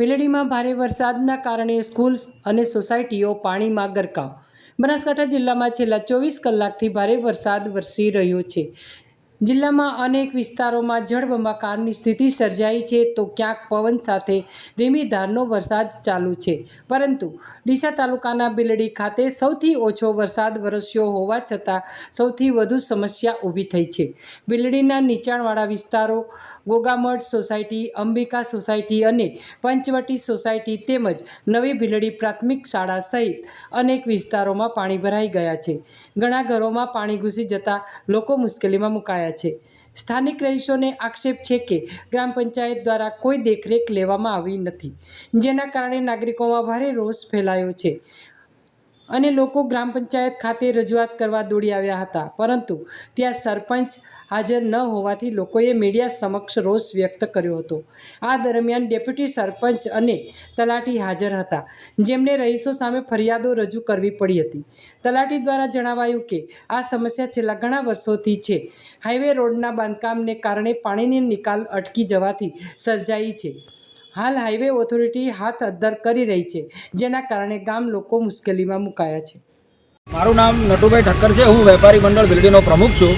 ભીલડીમાં ભારે વરસાદના કારણે સ્કૂલ્સ અને સોસાયટીઓ પાણીમાં ગરકાવ. બનાસકાંઠા જિલ્લામાં છેલ્લા ચોવીસ કલાકથી ભારે વરસાદ વરસી રહ્યો છે. જિલ્લામાં અનેક વિસ્તારોમાં જળબંબાકારની સ્થિતિ સર્જાઈ છે તો ક્યાંક પવન સાથે ધીમી ધારનો વરસાદ ચાલુ છે. પરંતુ ડીસા તાલુકાના બિલડી ખાતે સૌથી ઓછો વરસાદ વરસ્યો હોવા છતાં સૌથી વધુ સમસ્યા ઊભી થઈ છે. બિલડીના નીચાણવાળા વિસ્તારો ગોગામઠ સોસાયટી, અંબિકા સોસાયટી અને પંચવટી સોસાયટી તેમજ નવી ભીલડી પ્રાથમિક શાળા સહિત અનેક વિસ્તારોમાં પાણી ભરાઈ ગયા છે. ઘણા ઘરોમાં પાણી ઘૂસી જતા લોકો મુશ્કેલીમાં મુકાયા છે. સ્થાનિક રહીશોને આક્ષેપ છે કે ગ્રામ પંચાયત દ્વારા કોઈ દેખરેખ લેવામાં આવી નથી, જેના કારણે નાગરિકોમાં ભારે રોષ ફેલાયો છે. અને લોકો ગ્રામ પંચાયત ખાતે રજૂઆત કરવા દોડી આવ્યા હતા. પરંતુ ત્યાં સરપંચ હાજર ન હોવાથી લોકોએ મીડિયા સમક્ષ રોષ વ્યક્ત કર્યો હતો. આ દરમિયાન ડેપ્યુટી સરપંચ અને તલાટી હાજર હતા. જેમને રહીશો સામે ફરિયાદો રજૂ કરવી પડી હતી. તલાટી દ્વારા જણાવાયું કે, આ સમસ્યા છેલ્લા ઘણા વર્ષોથી છે. હાઈવે રોડના બાંધકામને કારણે પાણીની નિકાલ અટકી જવાથી સર્જાઈ છે. હાલ હાઈવે ઓથોરિટી હાથ અદ્ધર કરી રહી છે, જેના કારણે ગામ લોકો મુશ્કેલીમાં મુકાયા છે. મારું નામ નટુભાઈ ઠક્કર છે, હું વેપારી મંડળ બિલ્ડીનો પ્રમુખ છું.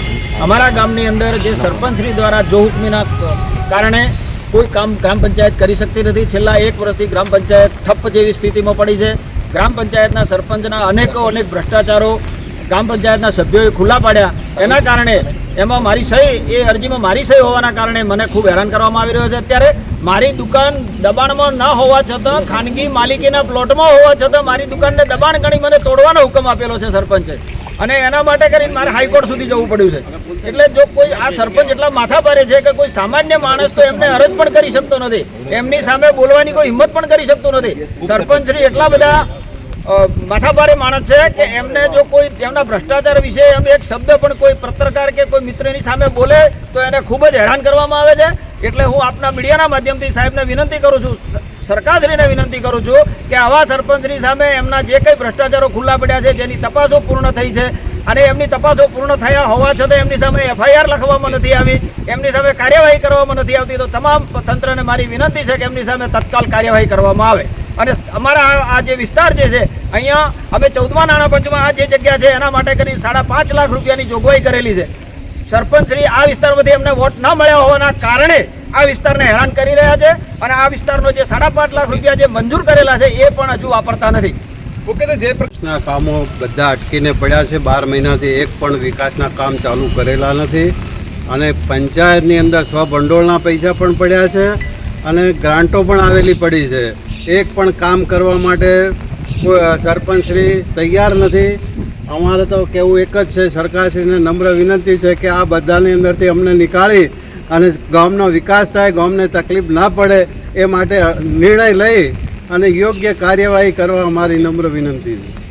અમારા ગામની અંદર જે સરપંચશ્રી દ્વારા જો હુકમીના કારણે કોઈ કામ ગ્રામ પંચાયત કરી શકતી નથી, છેલ્લા એક વર્ષથી ગ્રામ પંચાયત ઠપ્પ જેવી સ્થિતિમાં પડી છે. ગ્રામ પંચાયતના સરપંચના અનેકો અનેક ભ્રષ્ટાચારો ગ્રામ પંચાયતના સભ્યોએ ખુલ્લા પાડ્યા. એના કારણે એમાં મારી સહી, એ અરજીમાં મારી સહી હોવાના કારણે મને ખૂબ હેરાન કરવામાં આવી રહ્યો છે. અત્યારે મારી દુકાન દબાણમાં ન હોવા છતાં, ખાનગી માલિકીના પ્લોટમાં હોવા છતાં મારી દુકાનને દબાણ ગણી મને તોડવાનો હુકમ આપેલો છે સરપંચે. અને એના માટે કરીને મારે હાઈકોર્ટ સુધી જવું પડ્યું છે. એટલે જો કોઈ આ સરપંચ એટલા માથા ભારે છે કે કોઈ સામાન્ય માણસ તો એમને અરજ પણ કરી શકતો નથી. એમની સામે બોલવાની કોઈ હિંમત પણ કરી શકતો નથી. સરપંચ શ્રી એટલા બધા માથાભારે માણસ છે કે એમને જો કોઈ એમના ભ્રષ્ટાચાર વિશે એમ એક શબ્દ પણ કોઈ પત્રકાર કે કોઈ મિત્રની સામે બોલે, તો એને ખૂબ જ હેરાન કરવામાં આવે છે. એટલે હું આપના મીડિયાના માધ્યમથી સાહેબને વિનંતી કરું છું સરકારશ્રીને વિનંતી કરું છું કે આવા સરપંચની સામે એમના જે કંઈ ભ્રષ્ટાચારો ખુલ્લા પડ્યા છે, જેની તપાસો પૂર્ણ થઈ છે અને એમની તપાસો પૂર્ણ થયા હોવા છતાં એમની સામે એફઆઈઆર લખવામાં નથી આવી, એમની સામે કાર્યવાહી કરવામાં નથી આવતી, તો તમામ તંત્રને મારી વિનંતી છે કે એમની સામે તત્કાલ કાર્યવાહી કરવામાં આવે. અને અમારા આ- જે વિસ્તાર જે છે અહીંયા અમે ચૌદમા નાણાપંચમાં આ જે જગ્યા છે એના માટે કરી સાડા પાંચ લાખ રૂપિયાની જોગવાઈ કરેલી છે. સરપંચશ્રી આ વિસ્તારમાંથી એમને વોટ ન મળ્યા હોવાના કારણે આ વિસ્તારને હેરાન કરી રહ્યા છે અને આ વિસ્તારનો જે સાડા પાંચ લાખ રૂપિયા જે મંજૂર કરેલા છે એ પણ હજુ વાપરતા નથી. ઓકે તો જે પ્રશ્નના કામો બધા અટકીને પડ્યા છે. બાર મહિનાથી એક પણ વિકાસના કામ ચાલુ કરેલા નથી. અને પંચાયતની અંદર સ્વભંડોળના પૈસા પણ પડ્યા છે અને ગ્રાન્ટો પણ આવેલી પડી છે. એક પણ કામ કરવા માટે સરપંચશ્રી તૈયાર નથી. અમારે તો કેવું એક જ છે, સરકારશ્રીને નમ્ર વિનંતી છે કે આ બધાની અંદરથી અમને નીકાળી અને ગામનો વિકાસ થાય, ગામને તકલીફ ના પડે એ માટે નિર્ણય લઈ અને યોગ્ય કાર્યવાહી કરવા અમારી નમ્ર વિનંતી છે.